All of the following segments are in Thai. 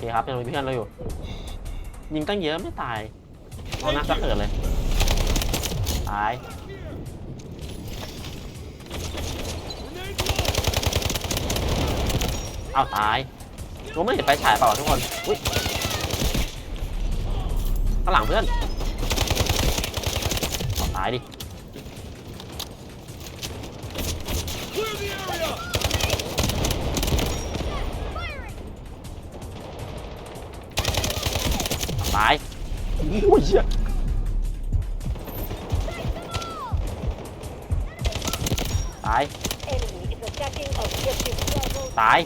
เคครับยังมีเพื่อนเราอยู่ ยิงตั้งเยอะไม่ตายเอาหน้าจะเกิดเลย ตาย เอาตายรู้ไม่เห็นไปฉายเปล่าทุกคน อุ้ยข้างหลังเพื่อนอตายดิ อ้ยเหี้ยตาย Enemy is attacking objective Bravo. ตาย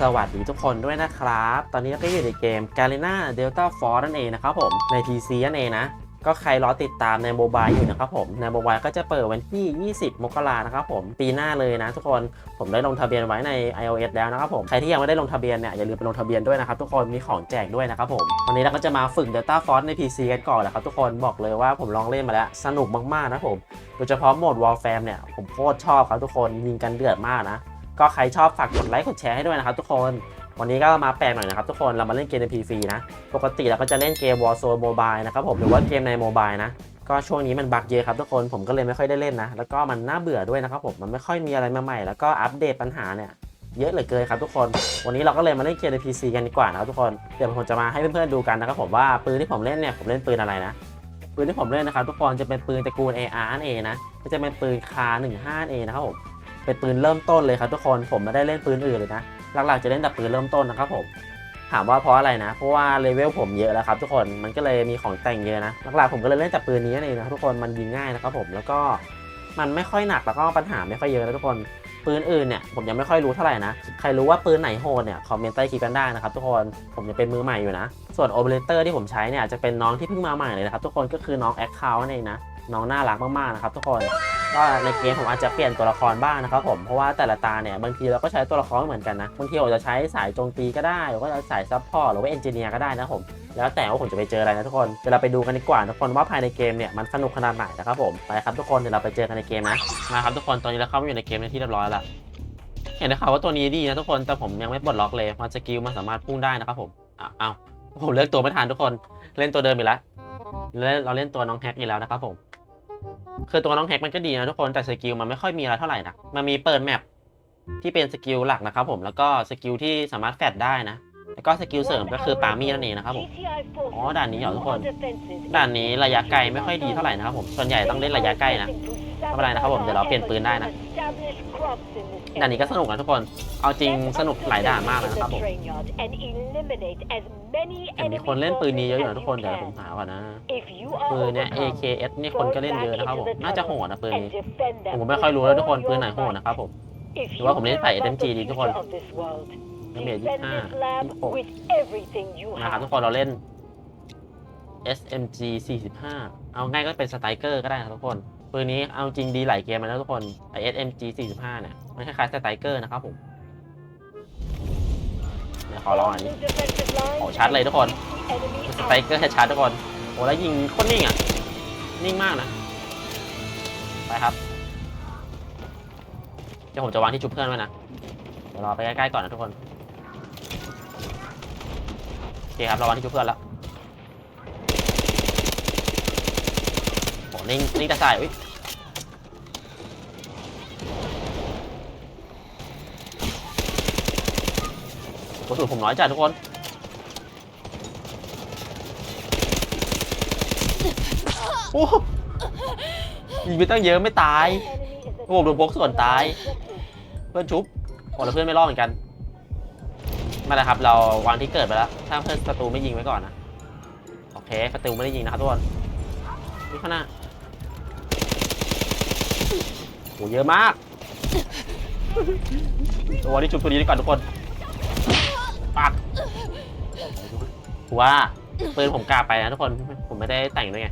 สวัสดีทุกคนด้วยนะครับ ตอนนี้เราก็อยู่ในเกม g a l e n a Delta Force นั่นเองนะครับผม ใน TC นั่นเองนะ ก็ใครรอติดตามในโมบายอยู่นะครับผมในโมบายก็จะเปิดวันที่ 20 มกรานะครับผมปีหน้าเลยนะทุกคนผมได้ลงทะเบียนไว้ใน iOS แล้วนะครับผมใครที่ยังไม่ได้ลงทะเบียนเนี่ยอย่าลืมไปลงทะเบียนด้วยนะครับทุกคนมีของแจกด้วยนะครับผมวันนี้เราก็จะมาฝึก Delta Force ใน PC กันก่อนแหละครับทุกคนบอกเลยว่าผมลองเล่นมาแล้วสนุกมากๆนะผมโดยเฉพาะโหมด Warfare เนี่ยผมโคตรชอบครับทุกคนยิงกันเดือดมากนะก็ใครชอบฝากกดไลค์กดแชร์ให้ด้วยนะครับทุกคน วันนี้ก็มาแปลกหน่อยนะครับทุกคนเรามาเล่นเกมใน PC นะ ปกติเราก็จะเล่นเกม Warzone Mobile นะครับผมหรือว่าเกมในโมบายนะก็ช่วงนี้มันบักเยอะครับทุกคนผมก็เลยไม่ค่อยได้เล่นนะ แล้วก็มันน่าเบื่อด้วยนะครับผมมันไม่ค่อยมีอะไรใหม่ๆแล้วก็อัปเดตปัญหาเนี่ยเยอะเหลือเกินครับทุกคน วันนี้เราก็เลยมาเล่นเกมใน PC กันดีกว่านะครับทุกคน เดี๋ยวผมจะมาให้เพื่อนๆดูกันนะครับผมว่าปืนที่ผมเล่นเนี่ยผมเล่นปืนอะไรนะ ปืนที่ผมเล่นนะครับทุกคนจะเป็นปืนตระกูล AR นั่นเองนะก็จะเป็นปืนคา 15นั่งนะครับผม เป็นปืนเริ่มต้นเลยครับทุกคน ผมไม่ได้เล่นปืนอื่นเลยนะ หลักๆจะเล่นแต่ปืนเริ่มต้นนะครับผมถามว่าเพราะอะไรนะ เพราะว่าเลเวลผมเยอะแล้วครับทุกคน มันก็เลยมีของแต่งเยอะนะ หลักๆผมก็เลยเล่นแต่ปืนนี้นั่นเองนะทุกคน มันยิงง่ายนะครับผม แล้วก็มันไม่ค่อยหนักแล้วก็ปัญหาไม่ค่อยเยอะนะทุกคน ปืนอื่นเนี่ยผมยังไม่ค่อยรู้เท่าไหร่นะ ใครรู้ว่าปืนไหนโหดเนี่ยคอมเมนต์ใต้คลิปกันได้นะครับทุกคน ผมจะเป็นมือใหม่อยู่นะ ส่วนโอเปอเรเตอร์ที่ผมใช้เนี่ยจะเป็นน้องที่เพิ่งมาใหม่เลยนะครับทุกคน ก็คือน้องแอคเคาท์นั่นเองนะ น้องน่ารักมากๆนะครับทุกคน ก็ในเกมผมอาจจะเปลี่ยนตัวละครบ้างนะครับผมเพราะว่าแต่ละตาเนี่ยบางทีเราก็ใช้ตัวละครเหมือนกันนะบางทีผมจะใช้สายโจมตีก็ได้หรือว่าสายซัพพอร์ตหรือว่าเอนจิเนียร์ก็ได้นะผมแล้วแต่ว่าผมจะไปเจออะไรนะทุกคนเดี๋ยวเราไปดูกันดีกว่าทุกคนว่าภายในเกมเนี่ยมันสนุกขนาดไหนนะครับผมไปครับทุกคนเดี๋ยวเราไปเจอกันในเกมนะมาครับทุกคนตอนนี้เราเข้ามาอยู่ในเกมในที่เรียบร้อยแล้วเห็นได้ข่าวว่าตัวนี้ดีนะทุกคนแต่ผมยังไม่ปลดล็อกเลยมันสกิลมันสามารถพุ่งได้นะครับผมอ้าวผมเลือกตัวไม่ทันทุกคนเล่นตัวเดิมอีกแล้วเราเล่นตัวน้องแฮกอีกแล้วนะครับผม คือตัวน้องแฮกมันก็ดีนะทุกคนแต่สกิลมันไม่ค่อยมีอะไรเท่าไหร่นะมันมีเปิดแมปที่เป็นสกิลหลักนะครับผมแล้วก็สกิลที่สามารถแฟดได้นะ แล้วก็สกิลเสริมก็คือปามีนั่นเองนะครับผมอ๋อด่านนี้เหรอทุกคน ด่านนี้ระยะไกลไม่ค่อยดีเท่าไหร่นะครับผมส่วนใหญ่ต้องเล่นระยะใกล้นะไม่เป็นไรนะครับผมเดี๋ยวเราเปลี่ยนปืนได้นะ ด่านนี้ก็สนุกนะทุกคน เอาจริงสนุกหลายด่านมากเลยนะครับผมแต่มีคนเล่นปืนนี้เยอะอยู่นะทุกคนเดี๋ยวผมหาก่อนนะ ปืนเนี้ย AKS นี่คนก็เล่นเยอะนะครับผม น่าจะโหดนะปืนนี้ ผมไม่ค่อยรู้แล้วทุกคนปืนไหนโหดนะครับผมหรือว่าผมเล่นใส่ SMG ดีทุกคนน้ำเบียร์25 26นะครับทุกคนเราเล่น SMG 45 เอาง่ายก็เป็นสไตรเกอร์ก็ได้นะครับทุกคนปืนนี้เอาจริงดีหลายเกมมาแล้วทุกคนไอ SMG 45 เนี่ยมันคล้ายๆสไตรเกอร์นะครับผมเดี๋ยวขอลองอันนี้โอ้ชัดเลยทุกคนสไตรเกอร์ชัดๆทุกคนโอ้แล้วยิงโคตรนิ่งอะ นิ่งมากนะ ไปครับ เดี๋ยวผมจะวางที่จุบเพื่อนไว้นะ เดี๋ยวรอไปใกล้ๆก่อนนะทุกคน โอเคครับเราวางที่จุบเพื่อนแล้วโอ้นิ่งนิ่งแต่ใส่อุ้ย กระสุนผมน้อยจัดทุกคน โอ้ยิงไปตั้งเยอะไม่ตายโอ้โหโดนพกส่วนตาย เพื่อนชุบโอ้แล้วเพื่อนไม่รอดเหมือนกันไมาแล้วครับ เราวางที่เกิดไปแล้ว ถ้าเพื่อนศัตรูไม่ยิงไว้ก่อนนะ โอเคศัตรูไม่ได้ยิงนะครับทุกคนนี่ข้างหน้าโอ้เยอะมาก ตัวนี้ชุบตัวนี้ดีก่อนทุกคน ปักว่าปืนผมกล้าไปนะทุกคนผมไม่ได้แต่งด้วยไง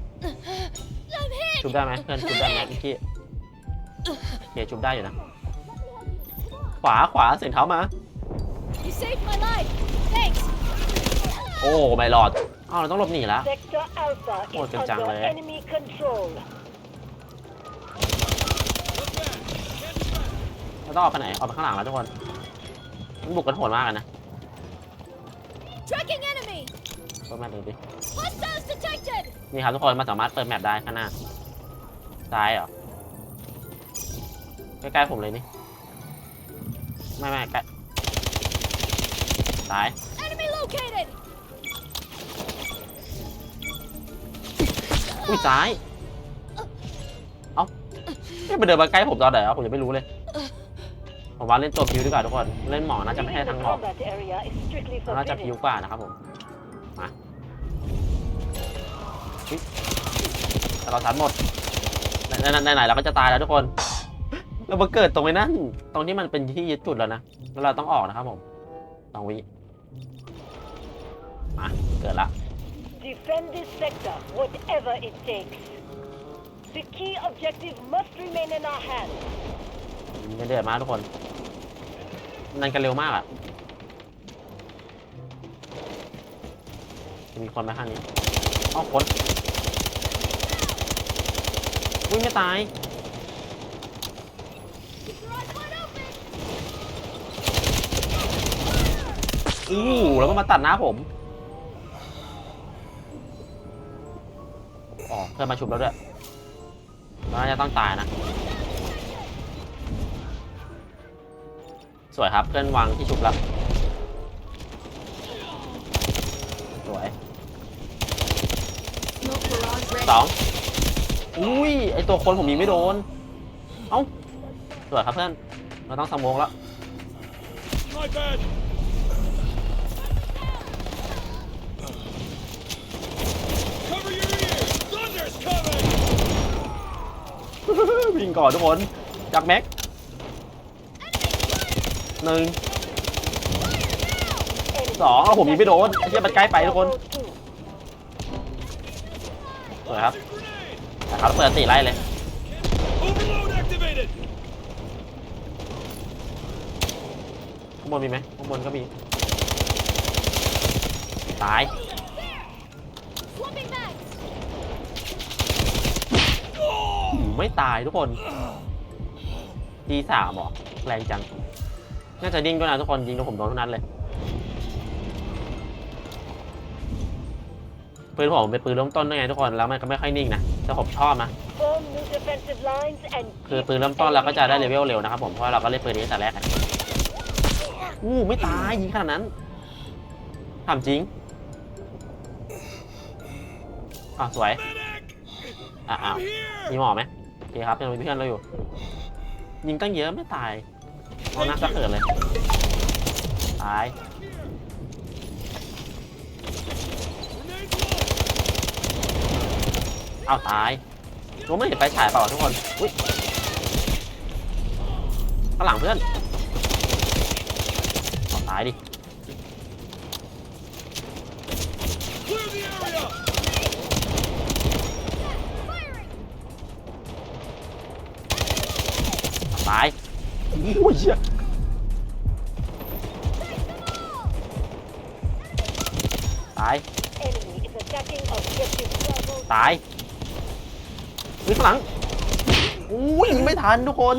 ชุบได้ไหมเพื่อนชุบได้ไหมเมื่อกี้โอเคชุบได้อยู่นะ ขวาขวาเสียงเท้ามา You saved my life. Thanks. โอ้ไม่รอดอ้าวเราต้องหลบหนีแล้ว Sector Alpha is โอ้จังๆ under เลย enemy control. เราต้องออกไปไหนออกไปข้างหลังแล้วทุกคนมันบุกกันโหดมากอะนะ Tracking enemy. เปิดแมปดูดิ Hostiles detected. นี่ครับทุกคนมันสามารถเปิดแมปได้ข้างหน้า ซ้ายเหรอ ใกล้ๆผมเลยนี่ ไม่ไม่ใกล้ซ้าย Enemy located. อุ้ยซ้าย เอ้าไม่ไปเดินมาใกล้ผมตอนไหนอะผมยังไม่รู้เลย ผมว่าเล่นตัวพิวดีกว่าทุกคน เล่นหมอน่าจะไม่ให้ทั้ง the หมอกน่าจะพิวกว่านะครับผมมาอุ๊ยแต่เราทันหมดไหนไหนเราก็จะตายแล้วทุกคนเรามาเกิดตรงไอ้นั่นตรงที่มันเป็นที่ยึดจุดแล้วนะแล้วเราต้องออกนะครับผมสองวิมาเกิดละ Defend this sector, whatever it takes. The key objective must remain in our hands. มันเดือดมากทุกคน นั่นกันเร็วมากอะจะมีคนไหมข้างนี้อ้าวคนอุ้ยไม่ตาย อู้แล้วมันมาตัดหน้าผม อ๋อเพื่อนมาชุบแล้วด้วยน่าจะต้องตายนะ สวยครับเพื่อนวางที่ชุบแล้วสวยสองอุ้ยไอตัวคนผมยิงไม่โดน เอ้าสวยครับเพื่อน เราต้องสมองแล้ววิ่งก่อนทุกคนจากแม็ก หนึ่งสองเอาผมยิงไม่โดนไอ้เหี้ยมันใกล้ไปทุกคน Bravo two. สวยครับนะครับเปิดตีไล่เลยข้างบนมีไหมข้างบนก็มี ตายไม่ตายทุกคนดีสามหรอ แรงจัง น่าจะดิ้งด้วยนะทุกคนยิงโดนผมโดนทุกนัดเลยปืนผมเป็นปืนเริ่มต้นด้วยไงทุกคนแล้วมันก็ไม่ค่อยนิ่งนะแต่ผมชอบนะคือปืนเริ่มต้นเราก็จะได้เลเวลเร็วนะครับผมเพราะเราก็เล่นปืนนี้ตั้งแต่แรกอู้ไม่ตายยิงขนาดนั้นถามจริงอะสวยอะอ้าว I'm here. มีหมอไหมโอเคครับยังมีเพื่อนเราอยู่ ยิงตั้งเยอะไม่ตาย เอาหน้าจะเกิดเลย ตาย เอาตายรู้ไม่เห็นไฟฉายเปล่าทุกคน อุ้ยข้างหลังเพื่อนเอาตายดิ ตายโอ้ยเหี้ย ตาย Enemy is attacking objective Bravo ตายอุ้ยข้างหลังอุ้ยยิงไม่ทันทุกคน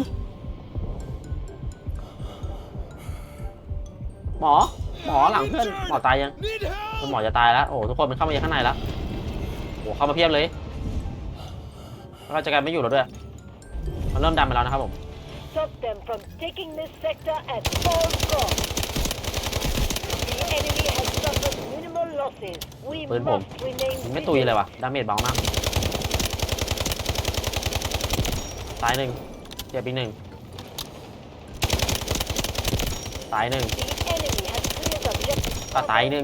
หมอ หมอหลังเพื่อน หมอตายยัง Need คุณ help. หมอจะตายแล้ว โอ้โหทุกคนมันเข้ามาข้างในแล้ว โอ้โหเข้ามาเพียบเลยแล้วก็จะกันไม่อยู่แล้วด้วย มันเริ่มดันไปแล้วนะครับผม Stop them from taking this sector at all costs. ปืนผมยิงไม่ตุยเลยวะดาเมจเบามากตายหนึ่งเจ็บอีกหนึ่งตายหนึ่ง The enemy has cleared objective อะตายหนึ่ง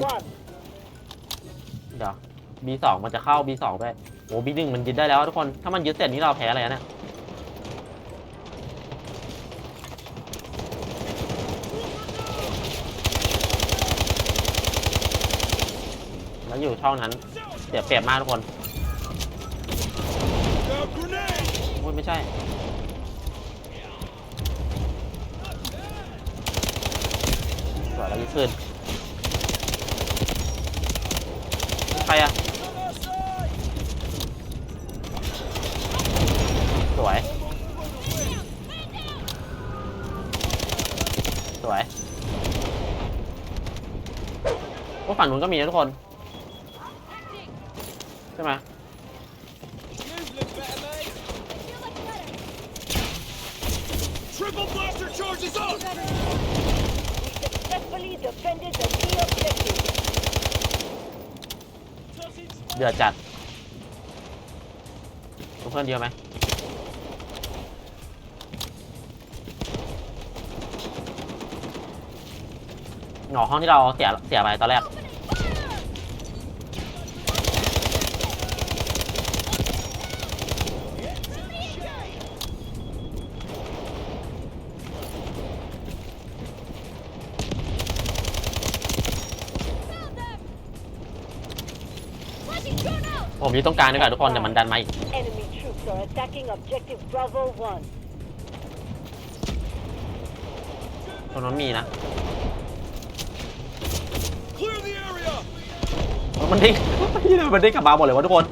เดี๋ยว B2 มันจะเข้า B2 ด้วยโอ้ B1 มันยึดได้แล้วทุกคน ถ้ามันยึดเสร็จนี่เราแพ้อะไรนะเนี่ย แล้ว อยู่ช่องนั้นเสียเปรียบมากทุกคนอุ้ยไม่ใช่สวยแล้วยิ่งขึ้นใครอะสวย สวย ว่าฝั่งนู้นนู้นก็มีนะทุกคน ใช่ไหม Triple blaster charges up! We successfully defended the key objective. เดือดจัด เพื่อนเยอะไหมหนอห้องที่เราเสียเสียไปตอนแรก อยู่ตรงกลางดีกว่าทุกคนแต่มันดันมาอีก Enemy troops are attacking objective Bravo 1. ตรงนั้นมีนะ Clear the area! มันดิ้งมันดิ้งกลับมาหมดเลยวะทุกคน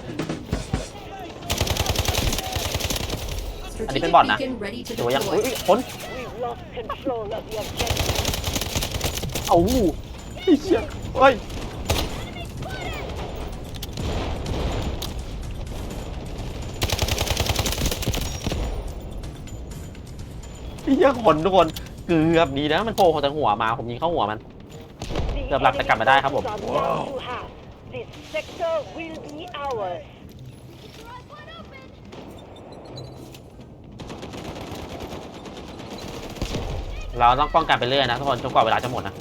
อันนี้เป็นบอทนะ Beacon ready to ตัวยัง deploy. อุ้ยคน We've lost control of the objective. เอาไอ้เชี่ยเฮ้ย เหี้ยคนทุกคนเกือบดีนะมันโผล่จากหัวมาผมยิงเข้าหัวมัน เกือบหลักจะกลับมาได้ครับผม This sector will be ours. เราต้องป้องกันไปเรื่อยนะทุกคนจนกว่าเวลาจะหมดนะ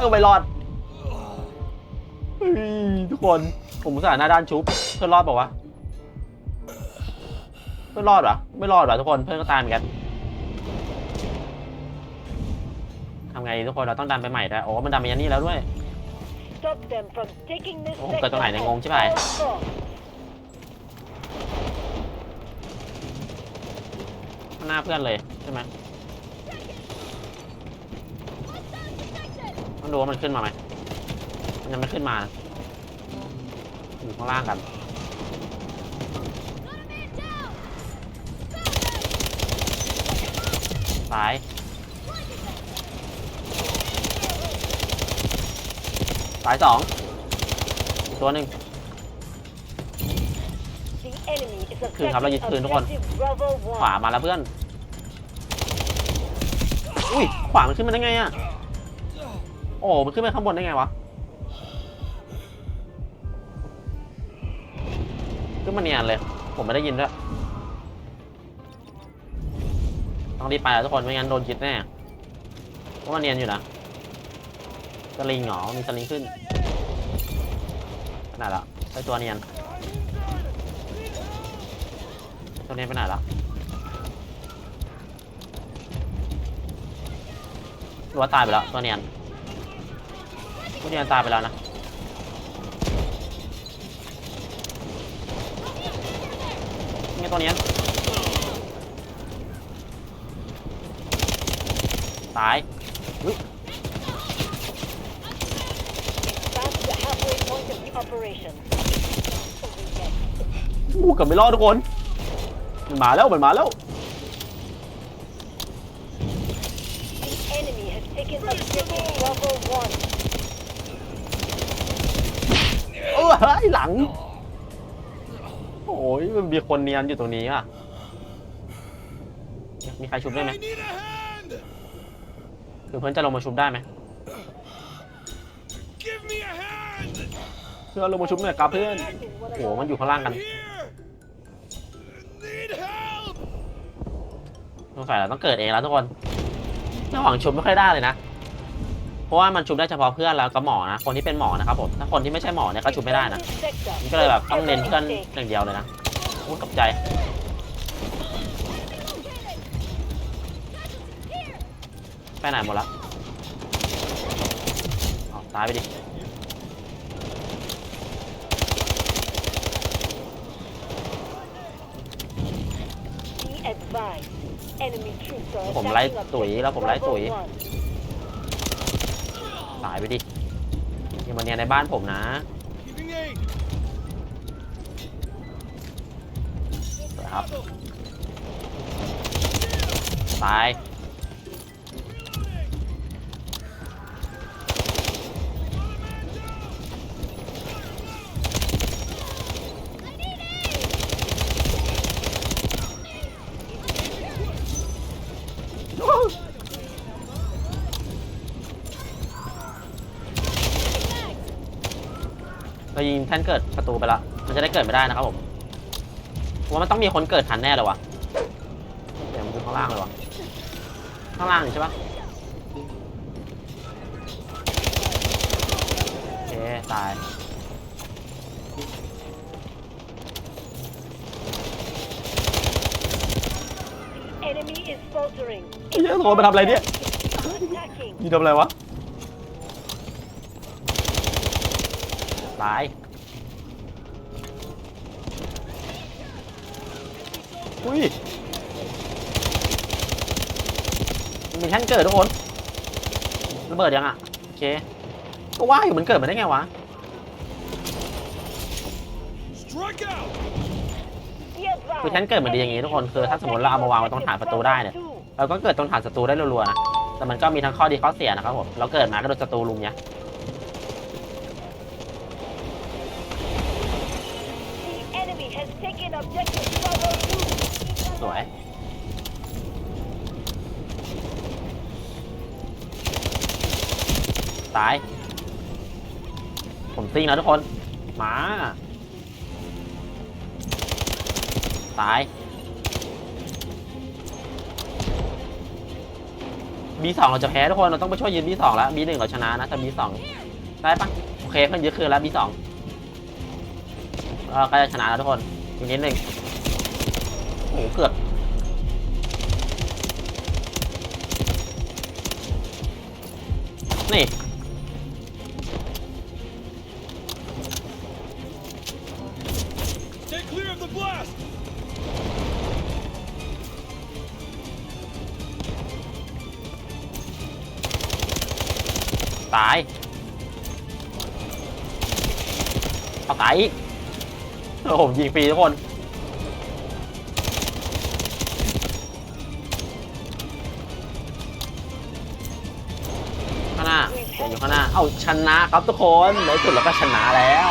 เออไม่รอดเฮ้ยทุกคนผมอุตส่าห์หน้าด้านชุบเพื่อนรอดเปล่าวะเพื่อนรอดเหรอไม่รอดเหรอทุกคนเพื่อนก็ตายเหมือนกันทำไงดีทุกคนเราต้องดันไปใหม่ด้วยโอ้มันดันไปยันนี่แล้วด้วย Stop them from taking this โอ้ sector เกิดตรงไหนเนี่ยงงใช่ไหม at all costs. ข้างหน้าเพื่อนเลยใช่ไหม Hostiles detected! ต้อง ดูว่ามันขึ้นมาไหมมันยังไม่ขึ้นมานะอยู่ข้างล่างกัน Got a man down! ซ้ายซ้ายสองอตัวหนึ่ง คืนครับเรายึดคืนทุกคนขวามาแล้วเพื่อน อุ้ย ขวามันขึ้นมาได้ไงอะ โอ้มันขึ้นไปข้างบนได้ไงวะขึ้นมาเนียนเลย ผมไม่ได้ยินด้วยต้องรีบไปแล้วทุกคนไม่งั้นโดนจิตแน่เพราะมันเนียนอยู่นะสลิงเหรอมีสลิงขึ้นขนาดละไอตัวเนียนตัวเนียนไปไหนละหรือว่าตายไปแล้วตัวเนียน นียนตายไปแล้วนะนี่ไงตัวนียนตาย Past the halfway point of the operation. Yes. อู้เกับไม่รอดทุกคน มันมาแล้ว มันมาแล้ว The enemy has taken objective Bravo 1. เออไอ้หลัง โอ้ยมันมีคนเนียนอยู่ตรงนี้อะ มีใครชุบได้ไหม I need a hand! คือเพื่อนจะลงมาชุบได้ไหม Give me a hand! เพื่อนลงมาชุบหน่อยครับเพื่อนโอ้โหมันอยู่ข้างล่างกัน Here! Need help! สงสัยเราต้องเกิดเองแล้วทุกคนระหว่างชุบไม่ค่อยได้เลยนะ เพราะว่ามันชุบได้เฉพาะเพื่อนแล้วก็หมอนะ คนที่เป็นหมอนะครับผม ถ้าคนที่ไม่ใช่หมอเนี่ยก็ชุบไม่ได้นะ Defend this sector. มันก็เลยแบบต้องเน้นเพื่อน Whatever it takes. อย่างเดียวเลยนะพูดกับใจไปไหนหมดละเอาตายไปดิ Be advised. Enemy troops are ผมไล่ attacking ตุ๋ย objective แล้วผมไล่ Bravo ตุ๋ย 1. ตายไปดิอย่ามาเนี่ยในบ้านผมนะครับตาย แท่นเกิดประตูไปแล้วมันจะได้เกิดไม่ได้นะครับผมผมว่ามันต้องมีคนเกิดทันแน่เลยวะเดี๋ยวมันอยู่ข้างล่างเลยวะข้างล่างนี่ใช่ปะโอเคตาย Enemy is faltering. เหี้ยโทรมาทำอะไรเนี่ย Attacking. ยีทำอะไรวะตาย อุ้ยมีแท่นเกิดทุกคนระเบิดยังอะโอเคก็ว่าอยู่มันเกิดมาได้ไงวะคือแท่นเกิดมันดีอย่างงี้ทุกคนคือถ้าสมมติเราเอามาวางไว้ตรงฐานประตูได้เนี่ยเราก็เกิดตรงฐานศัตรูได้รัวๆนะแต่มันก็มีทั้งข้อดีข้อเสียนะครับผมเราเกิดมาก็โดนศัตรูลุมเนี่ย สวยตาย ผมซิงแล้วทุกคน มา ตาย B2 เราจะแพ้ทุกคน เราต้องไปช่วยยืน B2 แล้ว B1 เราชนะนะแต่ B2 ได้ปะโอเคเพื่อนยึดคืนแล้ว B2 เราก็จะชนะแล้วทุกคน อีกนิดหนึ่ง โอ้โหเกือบนี่ Stay clear of the blast! ตายเอาตายอีกโอ้โหผมยิงฟรีทุกคน อยู่ข้างหน้า เอาชนะครับทุกคนในสุดเราก็ชนะแล้ว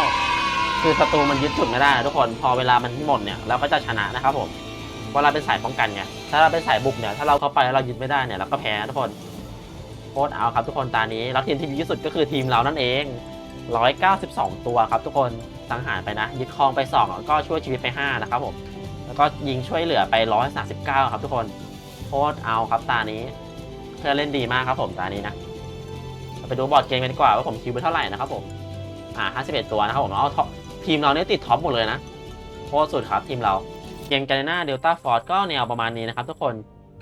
คือศัตรูมันยึดจุดไม่ได้ทุกคน พอเวลามันหมดเนี่ยเราก็จะชนะนะครับผมเพราะเราเป็นสายป้องกันไง ถ้าเราเป็นสายบุกเนี่ย ถ้าเราเข้าไปแล้วเรายึดไม่ได้เนี่ยเราก็แพ้ทุกคนโคตรเอาครับทุกคนตานี้ แล้วทีมที่ดีที่สุดก็คือทีมเรานั่นเอง 192 ตัวครับทุกคนสังหารไปนะ ยึดครองไป2แล้วก็ช่วยชีวิตไป 5 นะครับผม แล้วก็ยิงช่วยเหลือไป 139 ครับทุกคนโคตรเอาครับตานี้ เพื่อเล่นดีมากครับผมตานี้นะ ไปดูบอร์ดเกมกันดีกว่าว่าผมคิวไปเท่าไหร่นะครับผมอ่า51 ตัวนะครับผมเอาท็อปทีมเราเนี่ยติดท็อปหมดเลยนะโคตรสุดครับทีมเราเกมกาเลน่าเดลต้าฟอร์ดก็แนวประมาณนี้นะครับทุกคน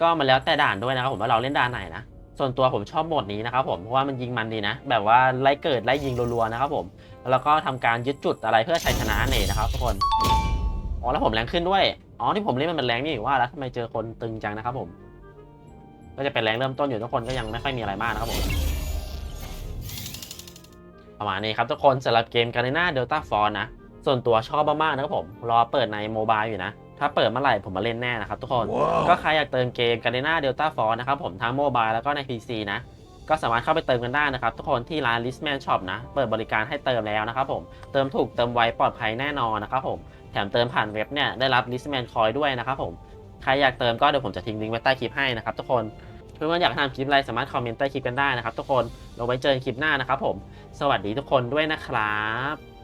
ก็มันแล้วแต่ด่านด้วยนะครับผมว่าเราเล่นด่านไหนนะส่วนตัวผมชอบโหมดนี้นะครับผมเพราะว่ามันยิงมันดีนะ แบบว่าไล่เกิดไล่ยิงรัวๆนะครับผมแล้วก็ทำการยึดจุดอะไรเพื่อชัยชนะเนี่ยนะครับทุกคนอ๋อแล้วผมแรงขึ้นด้วยอ๋อที่ผมเล่นมันเป็นแรงนี่ว่าแล้วทำไมเจอคนตึงจังนะครับผม ก็จะเป็นแรงเริ่มต้นอยู่ทุกคนก็ยังไม่ค่อยมีอะไรมากนะครับผม ประมาณนี้ครับทุกคนสำหรับเกม g a r e n a Delta Force นะ ส่วนตัวชอบมากๆนะครับผม รอเปิดในโมบายอยู่นะ ถ้าเปิดเมื่อไหร่ผมมาเล่นแน่นะครับทุกคนก็ใครอยากเติมเกม g a r e n a Delta Force นะครับผมทั้งโมบายแล้วก็ใน PC นะ ก็สามารถเข้าไปเติมกันได้นะครับ ทุกคนที่ร้าน Listman Shop นะ เปิดบริการให้เติมแล้วนะครับผมเติมถูกเติมไวปลอดภัยแน่นอนนะครับผมแถมเติมผ่านเว็บเนี่ยได้รับ Listman Coin ด้วยนะครับผมใครอยากเติมก็เดี๋ยวผมจะทิ้งลิงก์ไว้ใต้คลิปให้นะครับทุกคน เพื่อนๆอยากทำคลิปอะไรสามารถคอมเมนต์ใต้คลิปกันได้นะครับทุกคนเราไว้เจอกันคลิปหน้านะครับผม สวัสดีทุกคนด้วยนะครับ